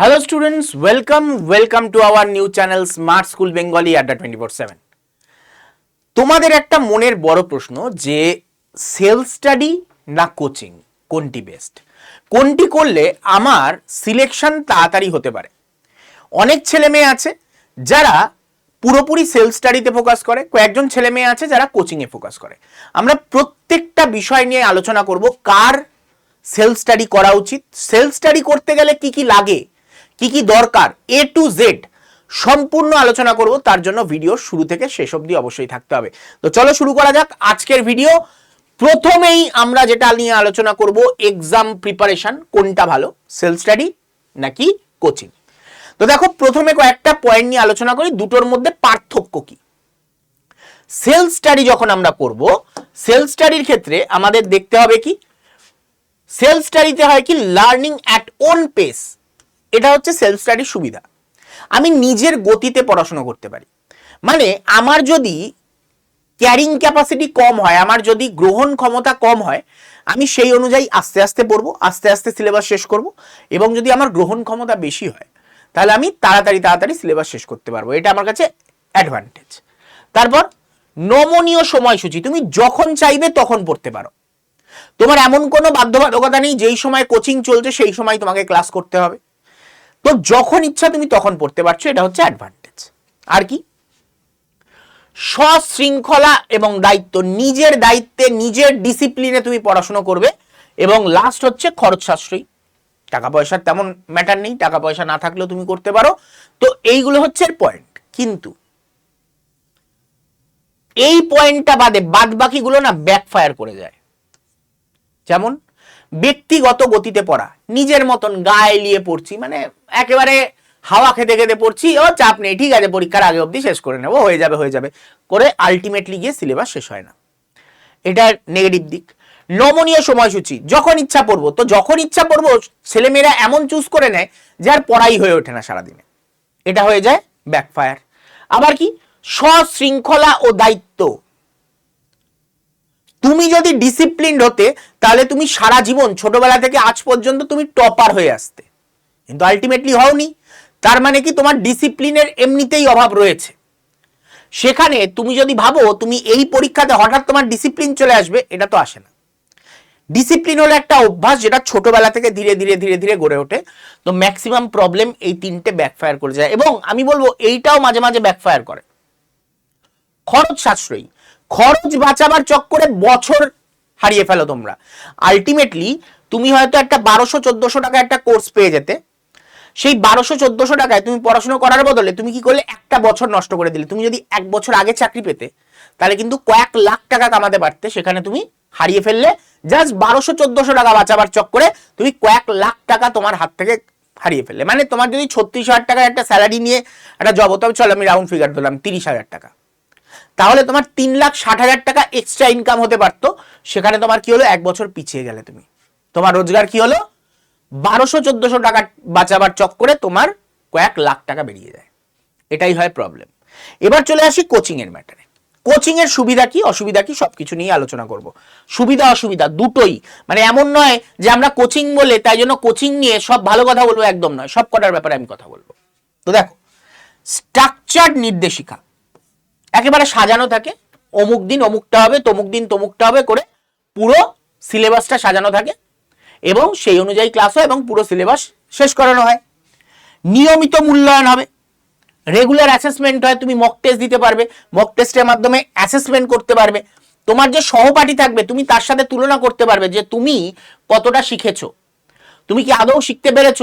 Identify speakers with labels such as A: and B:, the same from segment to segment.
A: Hello students, welcome, welcome to our new channel Smart School Bengali Adda 24/7. তোমাদের একটা মনের বড় প্রশ্ন যে সেলফ স্টাডি না কোচিং কোনটি বেস্ট কোনটি করলে আমার সিলেকশন তাড়াতাড়ি হতে পারে? অনেক ছেলে মেয়ে আছে যারা পুরোপুরি সেলফ স্টাডিতে ফোকাস করে কয়েকজন ছেলে মেয়ে আছে যারা কোচিংয়ে ফোকাস করে। আমরা প্রত্যেকটা বিষয় নিয়ে আলোচনা করব কার সেলফ স্টাডি করা উচিত? সেলফ স্টাডি করতে গেলে কি কি লাগে? কি কি দরকার এ টু জেড সম্পূর্ণ আলোচনা করব, তার জন্য ভিডিও শুরু থেকে শেষ অবধি অবশ্যই থাকতে হবে। তো চলো শুরু করা যাক আজকের ভিডিও প্রথমেই আমরা যেটা নিয়ে আলোচনা করব এক্সাম প্রিপারেশন কোনটা ভালো সেলফ স্টাডি নাকি কোচিং তো দেখো, প্রথমে কয়েকটা পয়েন্ট নিয়ে আলোচনা করি, দুটোর মধ্যে পার্থক্য কি? সেলফ স্টাডি যখন আমরা করব সেলফ স্টাডির ক্ষেত্রে আমাদের দেখতে হবে কি সেলফ স্টাডিতে হয় কি লার্নিং অ্যাট ওন পেস এটা হচ্ছে সেলফ স্টাডির সুবিধা। আমি নিজের গতিতে পড়াশোনা করতে পারি। মানে আমার যদি ক্যারিং ক্যাপাসিটি কম হয়, আমার যদি গ্রহণ ক্ষমতা কম হয়, আমি সেই অনুযায়ী আস্তে আস্তে পড়ব, আস্তে আস্তে সিলেবাস শেষ করব এবং যদি আমার গ্রহণ ক্ষমতা বেশি হয়, তাহলে আমি তাড়াতাড়ি তাড়াতাড়ি সিলেবাস শেষ করতে পারব। এটা আমার কাছে অ্যাডভান্টেজ তারপর নমনীয় সময়সূচি, তুমি যখন চাইবে তখন পড়তে পারো। তোমার এমন কোনো বাধ্যবাধকতা নেই, যেই সময় কোচিং চলছে, সেই সময় তোমাকে ক্লাস করতে হবে। তো যখন ইচ্ছা তুমি তখন পড়তে পারছ, এটা হচ্ছে অ্যাডভান্টেজ আর কি? সশৃঙ্খলা এবং দায়িত্ব, নিজের দায়িত্বে, নিজের ডিসিপ্লিনে তুমি পড়াশুনো করবে এবং লাস্ট হচ্ছে খরচ সাশ্রয়ী। টাকা পয়সার তেমন ম্যাটার নেই, টাকা পয়সা না থাকলেও তুমি করতে পারো। তো এইগুলো হচ্ছে পয়েন্ট কিন্তু এই পয়েন্টটা বাদে বাদ বাকিগুলো না ব্যাকফায়ার করে যায়। যেমন ব্যক্তিগত গতিতে পড়া। নিজের মতন গায়ে লিয়ে পড়ছি মানে একেবারে হাওয়া খেতে খেতে পড়ছি, ও চাপ নেই, ঠিক আছে, পরীক্ষার আগে অবধি শেষ করে নেব, হয়ে যাবে হয়ে যাবে। করে আলটিমেটলি গিয়ে সিলেবাস শেষ হয় না। এটার নেগেটিভ দিক। নমনীয় সময়সূচি, যখন ইচ্ছা পড়ব, তো যখন ইচ্ছা পড়ব, ছেলেমেয়েরা এমন চুজ করে নেয় যে আর পড়াই হয়ে ওঠে না সারাদিনে। এটা হয়ে যায় ব্যাকফায়ার আবার কি? সশৃঙ্খলা ও দায়িত্ব। তুমি যদি ডিসিপ্লিনড হতে, তাহলে তুমি সারা জীবন, ছোটবেলা থেকে আজ পর্যন্ত তুমি টপার হয়ে আসতে। কিন্তু আলটিমেটলি হওনি। তার মানে কি? তোমার ডিসিপ্লিনের এমনিতেই অভাব রয়েছে। সেখানে তুমি যদি ভাবো, তুমি এই পরীক্ষাতে হঠাৎ তোমার ডিসিপ্লিন চলে আসবে, এটা তো আসে না। ডিসিপ্লিন হলো একটা অভ্যাস যেটা ছোটবেলা থেকে ধীরে ধীরে ধীরে ধীরে গড়ে ওঠে। তো ম্যাক্সিমাম প্রবলেম এই তিনটে ব্যাকফায়ার করে যায়। এবং আমি বলব, এইটাও মাঝে মাঝে ব্যাকফায়ার করে। খরচ সাশ্রয়ী। খরচ বাঁচাবার চক্করে বছর হারিয়ে ফেলো তোমরা। আলটিমেটলি তুমি হয়তো একটা বারোশো, চোদ্দশো টাকা একটা কোর্স পেয়ে যেতে। সেই বারোশো, চোদ্দশো টাকায় তুমি পড়াশোনা করার বদলে তুমি কি করলে? একটা বছর নষ্ট করে দিলে। তুমি যদি এক বছর আগে চাকরি পেতে, তাহলে কিন্তু কয়েক লাখ টাকা কামাতে পারতে। সেখানে তুমি হারিয়ে ফেললে জাস্ট বারোশো, চোদ্দশো টাকা বাঁচাবার চক্করে তুমি কয়েক লাখ টাকা তোমার হাত থেকে হারিয়ে ফেললে। মানে তোমার যদি ছত্রিশ হাজার টাকার একটা স্যালারি নিয়ে একটা জব হতে হবে চলো আমি রাউন্ড ফিগার দিলাম তিরিশ হাজার টাকা। তাহলে তোমার তিন লাখ ষাট হাজার টাকা এক্সট্রা ইনকাম হতে পারতো। সেখানে তোমার কি হলো? এক বছর পিছিয়ে গেলে তুমি। তোমার রোজগার কি হলো? বারোশো, চোদ্দশো টাকা বাঁচাবার চক্করে তোমার কয়েক লাখ টাকা বেরিয়ে যায়। এটাই হয় প্রবলেম এবার চলে আসি কোচিং এর ম্যাটারে কোচিং এর সুবিধা কি, অসুবিধা কি, সবকিছু নিয়ে আলোচনা করব। সুবিধা, অসুবিধা দুটোই। মানে এমন নয় যে আমরা কোচিং বলে তাই জন্য কোচিং নিয়ে সব ভালো কথা বলব একদম নয়। সব কটার ব্যাপারে আমি কথা বলব। তো দেখো স্ট্রাকচার নির্দেশিকা। একেবারে সাজানো থাকে। অমুক দিন অমুকটা হবে, তমুক দিন তমুকটা হবে করে পুরো সিলেবাসটা সাজানো থাকে এবং সেই অনুযায়ী ক্লাস হয় এবং পুরো সিলেবাস শেষ করানো হয়। নিয়মিত মূল্যায়ন হবে। রেগুলার অ্যাসেসমেন্ট হয়, তুমি মক টেস্ট দিতে পারবে। মক টেস্টের মাধ্যমে অ্যাসেসমেন্ট করতে পারবে। তোমার যে সহপাঠী থাকবে, তুমি তার সাথে তুলনা করতে পারবে যে তুমি কতটা শিখেছো। তুমি কি আদৌ শিখতে পেরেছ?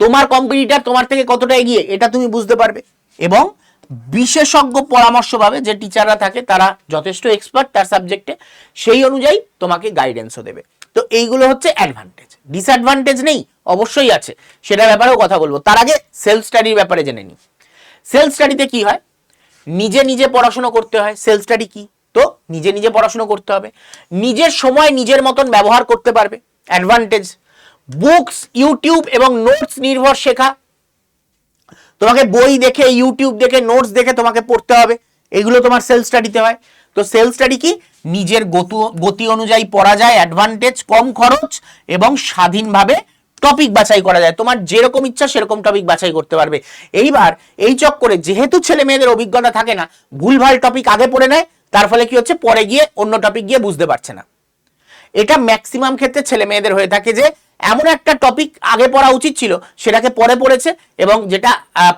A: তোমার কম্পিটিটার তোমার থেকে কতটা এগিয়ে? এটা তুমি বুঝতে পারবে। এবং বিশেষজ্ঞ পরামর্শ পাবে, যে টিচাররা থাকে তারা যথেষ্ট এক্সপার্ট তার সাবজেক্টে সেই অনুযায়ী তোমাকে গাইডেন্সও দেবে। তো এইগুলো হচ্ছে অ্যাডভান্টেজ ডিসঅ্যাডভান্টেজ নেই, অবশ্যই আছে। সেটার ব্যাপারেও কথা বলব। তার আগে সেলফ স্টাডির ব্যাপারে জেনে নিই। সেলফ স্টাডিতে কি হয়? নিজে নিজে পড়াশোনা করতে হয়। সেলফ স্টাডি কি? তো নিজে নিজে পড়াশোনা করতে হবে। নিজের সময় নিজের মতন ব্যবহার করতে পারবে। অ্যাডভান্টেজ বুকস ইউটিউব এবং নোটস নির্ভর শেখা তোমাকে বই দেখে ইউটিউব দেখে নোটস দেখে তোমাকে পড়তে হবে। এগুলো তোমার সেলফ স্টাডিতে হয়। তো সেলফ স্টাডি কি? নিজের গতু, গতি অনুযায়ী পড়া যায় অ্যাডভান্টেজ কম খরচ এবং স্বাধীনভাবে টপিক বাছাই করা যায়। তোমার যেরকম ইচ্ছা সেরকম টপিক বাছাই করতে পারবে। এইবার এই চক্করে যেহেতু ছেলে মেয়েদের অভিজ্ঞতা থাকে না, ভুলভাল টপিক আগে পড়ে নেয়, তার ফলে কি হচ্ছে? পরে গিয়ে অন্য টপিক গিয়ে বুঝতে পারছে না। এটা ম্যাক্সিমাম ক্ষেত্রে ছেলে মেয়েদের হয়ে থাকে যে এমন একটা টপিক আগে পড়া উচিত ছিল, সেটাকে পরে পড়েছে এবং যেটা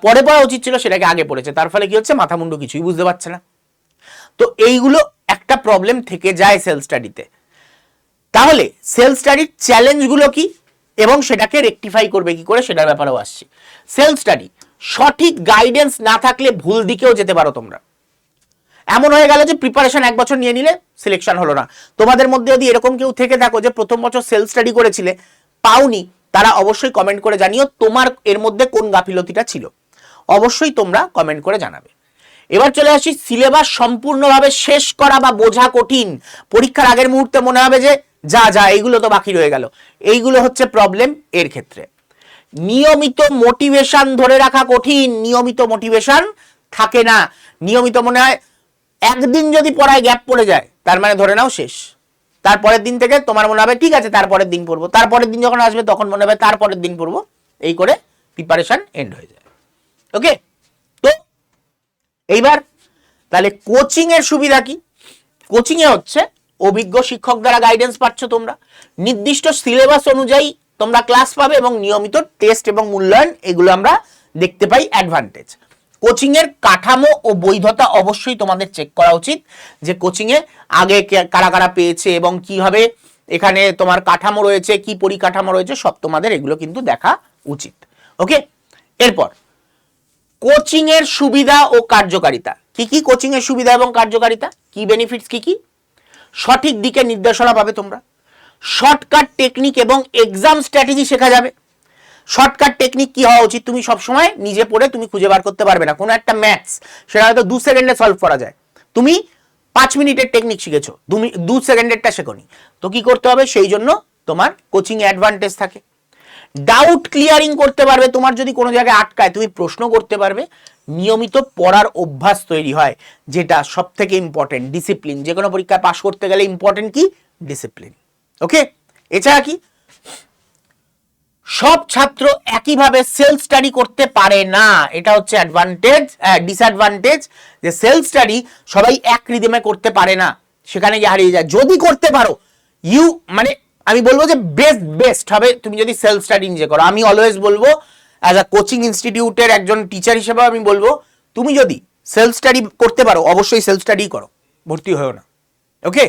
A: পরে পড়া উচিত ছিল সেটাকে আগে পড়েছে। তার ফলে কি হচ্ছে? মাথা মুন্ডু কিছুই বুঝতে পারছে না। তো এইগুলো একটা প্রবলেম থেকে যায় সেলফ স্টাডিতে তাহলে সেলফ স্টাডির চ্যালেঞ্জগুলো কি? এবং সেটাকে রেকটিফাই করবে কি করে? সেটার ব্যাপারেও আসছি। সেলফ স্টাডি সঠিক গাইডেন্স না থাকলে ভুল দিকেও যেতে পারো তোমরা। এমন হয়ে গেল যে প্রিপারেশন এক বছর নিয়ে নিলে সিলেকশন হলো না। তোমাদের মধ্যে যদি এরকম কেউ থেকে থাকো যে প্রথম বছর সেলফ স্টাডি করেছিলে পাওনি, তারা অবশ্যই কমেন্ট করে জানিও তোমার এর মধ্যে কোন গাফিলতিটা ছিল। অবশ্যই তোমরা কমেন্ট করে জানাবে। এবার চলে আসি সিলেবাস সম্পূর্ণভাবে শেষ করা বা বোঝা কঠিন। পরীক্ষার আগের মুহূর্তে মনে হবে যে, যা যা, এইগুলো তো বাকি রয়ে গেল। এইগুলো হচ্ছে প্রবলেম এর ক্ষেত্রে। নিয়মিত মোটিভেশন ধরে রাখা কঠিন। নিয়মিত মোটিভেশন থাকে না। নিয়মিত মনে হয় একদিন যদি পড়ায় গ্যাপ পড়ে যায়, তার মানে ধরে নাও শেষ। তারপরের দিন থেকে তোমার মনে হবে, ঠিক আছে, তারপরের দিন পড়ব। তারপরের দিন যখন আসবে, তখন মনে হবে, তারপরের দিন পড়ব। এই করে প্রিপারেশন এন্ড হয়ে যায়। ওকে তো এইবার তাহলে কোচিং এর সুবিধা কি? কোচিং এ হচ্ছে, অভিজ্ঞ শিক্ষক দ্বারা গাইডেন্স পাচ্ছ তোমরা। নির্দিষ্ট সিলেবাস অনুযায়ী তোমরা ক্লাস পাবে এবং নিয়মিত টেস্ট এবং মূল্যায়ন, এগুলো আমরা দেখতে পাই অ্যাডভান্টেজ কোচিং এর কাঠামো ও বৈধতা অবশ্যই তোমাদের চেক করা উচিত যে কোচিং এ আগে কারা কারা পেয়েছে এবং কীভাবে এখানে তোমার কাঠামো রয়েছে, কি পরিকাঠামো রয়েছে, সব তোমাদের এগুলো কিন্তু দেখা উচিত। ওকে এরপর কোচিং এর সুবিধা ও কার্যকারিতা। কি কি কোচিং এর সুবিধা এবং কার্যকারিতা? কি বেনিফিটস কি কি? সঠিক দিকে নির্দেশনা পাবে তোমরা। শর্টকাট টেকনিক এবং এক্সাম স্ট্র্যাটেজি শেখা যাবে। শর্টকাট টেকনিক কি হওয়া উচিত? তুমি সবসময় নিজে পড়ে তুমি খুঁজে বার করতে পারবে না। কোনো একটা ম্যাথস সেটা হয়তো দু সেকেন্ডে সলভ করা যায়। তুমি পাঁচ মিনিটের টেকনিক শিখেছো। দু সেকেন্ডেরটা শেখোনি। তো কি করতে হবে? সেই জন্য তোমার কোচিং অ্যাডভান্টেজ থাকে। ডাউট ক্লিয়ারিং করতে পারবে, তোমার যদি কোনো জায়গায় আটকায়, তুমি প্রশ্ন করতে পারবে। নিয়মিত পড়ার অভ্যাস তৈরি হয়, যেটা সব থেকে ইম্পর্টেন্ট ডিসিপ্লিন যে কোনো পরীক্ষায় পাশ করতে গেলে ইম্পর্টেন্ট কি? ডিসিপ্লিন ওকে এছাড়া কি? সব ছাত্র একইভাবে সেলফ স্টাডি করতে পারে না। এটা হচ্ছে অ্যাডভান্টেজ ডিসঅ্যাডভান্টেজ যে সেলফ স্টাডি সবাই এক রিদমে করতে পারে না। সেখানে গিয়ে হারিয়ে যায়। যদি করতে পারো ইউ মানে আমি বলব যে বেস্ট বেস্ট হবে। তুমি যদি সেলফ স্টাডি নিজে করো। আমি অলওয়েজ বলব অ্যাজ আ কোচিং ইনস্টিটিউটের একজন টিচার হিসেবে আমি বলব, তুমি যদি সেলফ স্টাডি করতে পারো, অবশ্যই সেলফ স্টাডি করো। ভর্তি হয়েও না। ওকে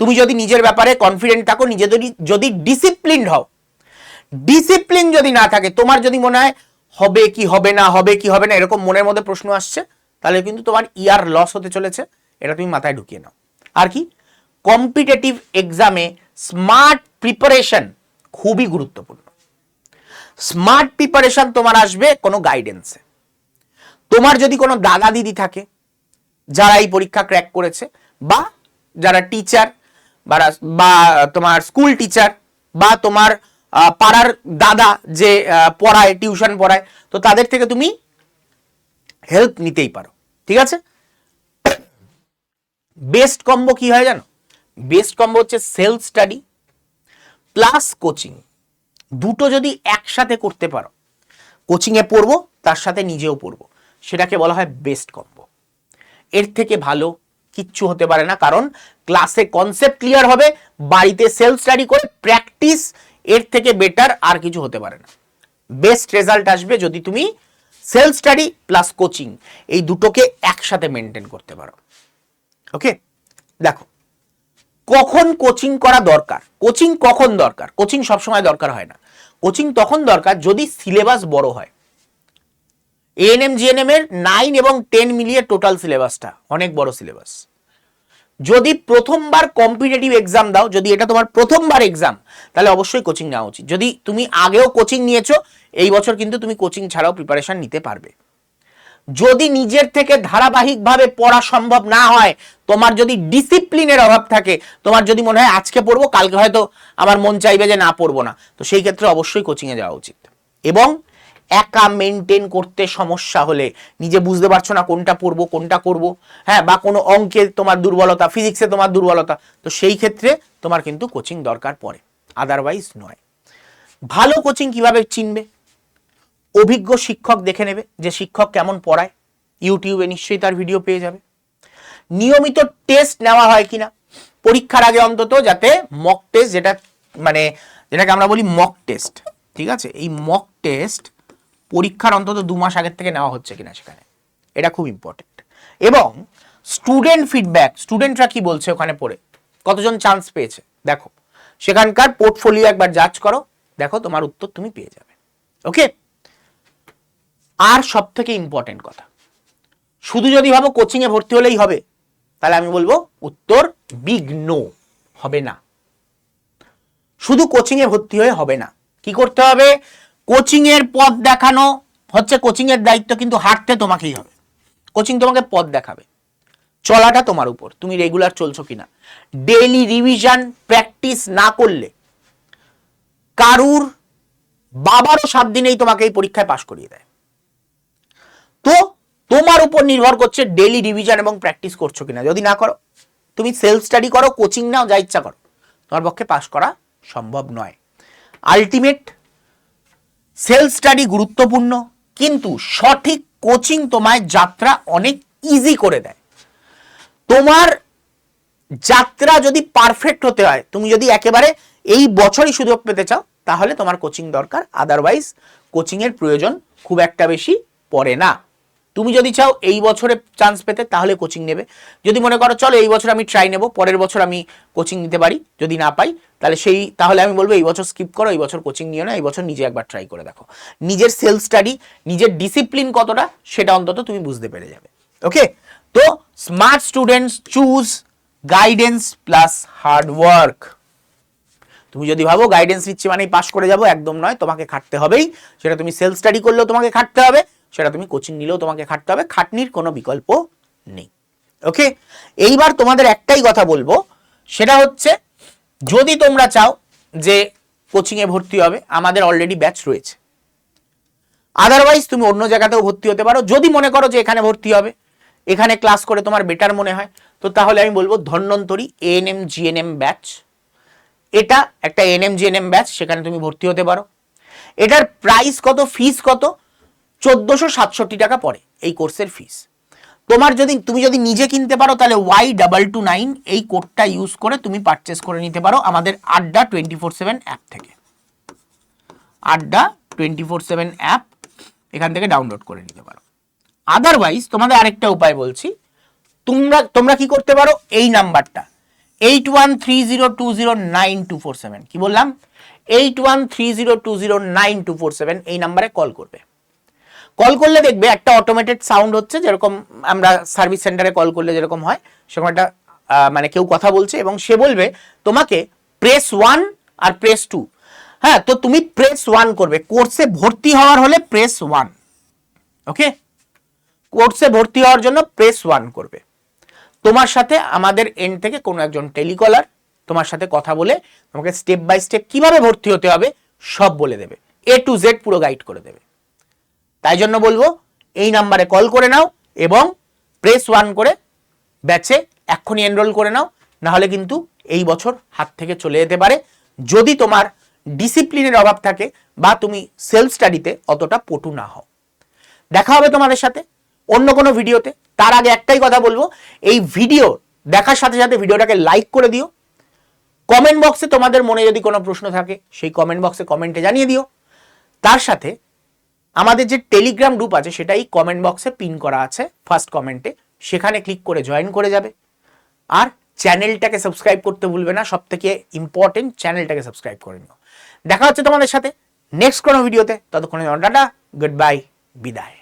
A: তুমি যদি নিজের ব্যাপারে কনফিডেন্ট থাকো, নিজে যদি যদি ডিসিপ্লিনড হও ডিসিপ্লিন যদি না থাকে, তোমার যদি মনে হয় হবে কি, হবে না, হবে কি, হবে না, এরকম মনের মধ্যে প্রশ্ন আসছে, তাহলে কিন্তু তোমার ইয়ার লস হতে চলেছে। এটা তুমি মাথায় ঢুকিয়ে নাও। আর কি? কম্পিটিটিভ এক্সামে স্মার্ট প্রিপারেশন খুবই গুরুত্বপূর্ণ। স্মার্ট প্রিপারেশন তোমার আসবে কোনো গাইডেন্সে তোমার যদি কোনো দাদা দিদি থাকে, যারা এই পরীক্ষা ক্র্যাক করেছে, বা যারা টিচার বা তোমার স্কুল টিচার বা তোমার পাড়ার দাদা যে পড়ায়, টিউশন পড়ায়, তো তাদের থেকে তুমি হেল্প নিতেই পারো, ঠিক আছে? বেস্ট কম্বো কি হয় জানো? বেস্ট কম্বো হচ্ছে সেলফ স্টাডি প্লাস কোচিং দুটো যদি একসাথে করতে পারো কোচিংয়ে পড়ব, তার সাথে নিজেও পড়ব, সেটাকে বলা হয় বেস্ট কম্বো এর থেকে ভালো কিচ্ছু হতে পারে না, কারণ ক্লাসে কনসেপ্ট ক্লিয়ার হবে, বাড়িতে সেলফ স্টাডি করে প্র্যাকটিস এর থেকে বেটার আর কিছু হতে পারে না। বেস্ট রেজাল্ট আসবে যদি তুমি সেলফ স্টাডি প্লাস কোচিং এই দুটোকে একসাথে মেনটেন করতে পারো। ওকে দেখো, কখন কোচিং করা দরকার? কোচিং কখন দরকার? কোচিং সবসময় দরকার হয় না। কোচিং তখন দরকার যদি সিলেবাস বড় হয়। এএনএম জিএনএম এর নাইন এবং টেন মিলিয়ে টোটাল সিলেবাসটা অনেক বড় সিলেবাস যদি প্রথমবার কম্পিটিটিভ এক্সাম দাও, যদি এটা তোমার প্রথমবার এক্সাম তাহলে অবশ্যই কোচিং নেওয়া উচিত। যদি তুমি আগেও কোচিং নিয়েছো, এই বছর কিন্তু তুমি কোচিং ছাড়াও প্রিপারেশন নিতে পারবে। যদি নিজের থেকে ধারাবাহিকভাবে পড়া সম্ভব না হয়, তোমার যদি ডিসিপ্লিনের অভাব থাকে, তোমার যদি মনে হয় আজকে পড়ব, কালকে হয়তো আমার মন চাইবে যে না পড়ব না, তো সেই ক্ষেত্রে অবশ্যই কোচিংয়ে যাওয়া উচিত। এবং একা মেনটেন করতে সমস্যা হলে। নিজে বুঝতে পারছ না কোনটা পড়ব, কোনটা করব। হ্যাঁ বা কোনো অঙ্কে তোমার দুর্বলতা ফিজিক্সে তোমার দুর্বলতা। তো সেই ক্ষেত্রে তোমার কিন্তু কোচিং দরকার পড়ে আদারওয়াইজ নয়। ভালো কোচিং কীভাবে চিনবে? অভিজ্ঞ শিক্ষক দেখে নেবে যে শিক্ষক কেমন পড়ায়। ইউটিউবে নিশ্চয়ই তার ভিডিও পেয়ে যাবে। নিয়মিত টেস্ট নেওয়া হয় কিনা? পরীক্ষার আগে অন্তত যাতে মক টেস্ট যেটা মানে যেটাকে আমরা বলি মক টেস্ট ঠিক আছে? এই মক টেস্ট পরীক্ষার অন্তত দু মাস আগের থেকে নেওয়া হচ্ছে কিনা সেখানে। এটা খুব ইম্পর্টেন্ট এবং স্টুডেন্ট ফিডব্যাক স্টুডেন্টরা কি বলছে ওখানে পড়ে? কতজন চান্স পেয়েছে? দেখো, সেখানকার পোর্টফোলিও একবার জাজ করো, দেখো তোমার উত্তর তুমি পেয়ে যাবে। ওকে আর সব থেকে ইম্পর্টেন্ট কথা, শুধু যদি ভাবো কোচিংয়ে ভর্তি হলেই হবে, তাহলে আমি বলব উত্তর বিগ নো হবে না। শুধু কোচিংয়ে ভর্তি হয়ে হবে না। কি করতে হবে? কোচিংয়ের পথ দেখানো হচ্ছে কোচিংয়ের দায়িত্ব, কিন্তু হাঁটতে তোমাকেই হবে। কোচিং তোমাকে পথ দেখাবে। চলাটা তোমার উপর। তুমি রেগুলার চলছো কিনা। ডেইলি রিভিশন প্র্যাকটিস না করলে কারুর বাবারও সাত দিনেই তোমাকে এই পরীক্ষায় পাশ করিয়ে দেয়। তো তোমার উপর নির্ভর করছে ডেইলি রিভিশন এবং প্র্যাকটিস করছ কিনা। যদি না করো, তুমি সেলফ স্টাডি করো, কোচিং নাও, যা ইচ্ছা করো। তোমার পক্ষে পাশ করা সম্ভব নয়। আলটিমেট সেলফ স্টাডি গুরুত্বপূর্ণ, কিন্তু সঠিক কোচিং তোমায় যাত্রা অনেক ইজি করে দেয়। তোমার যাত্রা যদি পারফেক্ট হতে হয়, তুমি যদি একেবারে এই বছরই সুযোগ পেতে চাও, তাহলে তোমার কোচিং দরকার আদারওয়াইজ কোচিংয়ের প্রয়োজন খুব একটা বেশি পড়ে না। তুমি যদি চাও এই বছরে চান্স পেতে, তাহলে কোচিং নেবে। যদি মনে করো, চলো এই বছর আমি ট্রাই নেব, পরের বছর আমি কোচিং নিতে পারি, যদি না পাই, তাহলে সেই, তাহলে আমি বলব এই বছর স্কিপ করো, এই বছর কোচিং নিও না, এই বছর নিজে একবার ট্রাই করে দেখো। নিজের সেলফ স্টাডি নিজের ডিসিপ্লিন কতটা, সেটা অন্তত তুমি বুঝতে পেরে যাবে। ওকে তো smart students choose guidance plus hard work তুমি যদি ভাবো গাইডেন্স নিচ্ছি মানেই পাস করে যাব, একদম নয়, তোমাকে খাটতে হবেই। সেটা তুমি সেলফ স্টাডি করলেও তোমাকে খাটতে হবে। সেটা তুমি কোচিং নিলেও তোমাকে খাটতে হবে। খাটনির কোনো বিকল্প নেই। ওকে এইবার তোমাদের একটাই কথা বলব। সেটা হচ্ছে, যদি তোমরা চাও যে কোচিংয়ে ভর্তি হবে, আমাদের অলরেডি ব্যাচ রয়েছে। আদারওয়াইজ তুমি অন্য জায়গাতেও ভর্তি হতে পারো। যদি মনে করো যে এখানে ভর্তি হবে, এখানে ক্লাস করে তোমার বেটার মনে হয়, তো তাহলে আমি বলব ধন্বন্তরী এএনএম জিএনএম ব্যাচ এটা একটা এনএম জিএনএম ব্যাচ সেখানে তুমি ভর্তি হতে পারো। এটার প্রাইস কত ফিস কত চোদ্দোশো সাতষট্টি টাকা পড়ে এই কোর্সের ফিস তোমার যদি, তুমি যদি নিজে কিনতে পারো, তাহলে ওয়াই ডাবল টু নাইন এই কোডটা ইউজ করে তুমি পারচেস করে নিতে পারো আমাদের আড্ডা টোয়েন্টি ফোর সেভেন অ্যাপ থেকে। আড্ডা টোয়েন্টি ফোর সেভেন অ্যাপ এখান থেকে ডাউনলোড করে নিতে পারো। আদারওয়াইজ তোমাদের আরেকটা উপায় বলছি। তোমরা তোমরা কি করতে পারো? এই নাম্বারটা eight one three zero two zero nine two four seven কি বললাম? Eight one three zero two zero nine two four seven এই নাম্বারে কল করবে। কল করলে দেখবে একটা অটোমেটেড সাউন্ড হচ্ছে, যেরকম আমরা সার্ভিস সেন্টারে কল করলে যেরকম হয়, সেরকম একটা মানে কেউ কথা বলছে এবং সে বলবে, তোমাকে প্রেস ওয়ান আর প্রেস টু হ্যাঁ তো তুমি প্রেস ওয়ান করবে। কোর্সে ভর্তি হওয়ার হলে প্রেস ওয়ান ওকে কোর্সে ভর্তি হওয়ার জন্য প্রেস ওয়ান করবে। তোমার সাথে আমাদের এন্ড থেকে কোনো একজন টেলিকলার তোমার সাথে কথা বলে তোমাকে স্টেপ বাই স্টেপ কীভাবে ভর্তি হতে হবে, সব বলে দেবে। এ টু জেড পুরো গাইড করে দেবে। তাই জন্য বলব, এই নাম্বারে কল করে নাও এবং প্রেস ওয়ান করে ব্যাচে এক্ষুনি এনরোল করে নাও না হলে কিন্তু এই বছর হাত থেকে চলে যেতে পারে। যদি তোমার ডিসিপ্লিনের অভাব থাকে বা তুমি সেলফ স্টাডিতে অতটা পটু না হও। দেখা হবে তোমাদের সাথে অন্য কোনো ভিডিওতে তার আগে একটাই কথা বলব, এই ভিডিও দেখার সাথে সাথে ভিডিওটাকে লাইক করে দিও। কমেন্ট বক্সে তোমাদের মনে যদি কোনো প্রশ্ন থাকে, সেই কমেন্ট বক্সে কমেন্টে জানিয়ে দিও। তার সাথে আমাদের যে টেলিগ্রাম গ্রুপ আছে, সেটাই কমেন্ট বক্সে পিন করা আছে ফার্স্ট কমেন্টে সেখানে ক্লিক করে জয়েন করে যাবে। আর চ্যানেলটাকে সাবস্ক্রাইব করতে ভুলবে না সব থেকে ইম্পর্টেন্ট চ্যানেলটাকে সাবস্ক্রাইব করে নিও। দেখা হচ্ছে তোমাদের সাথে নেক্সট কোনো ভিডিওতে ততক্ষণে টাটা গুড বাই বিদায়।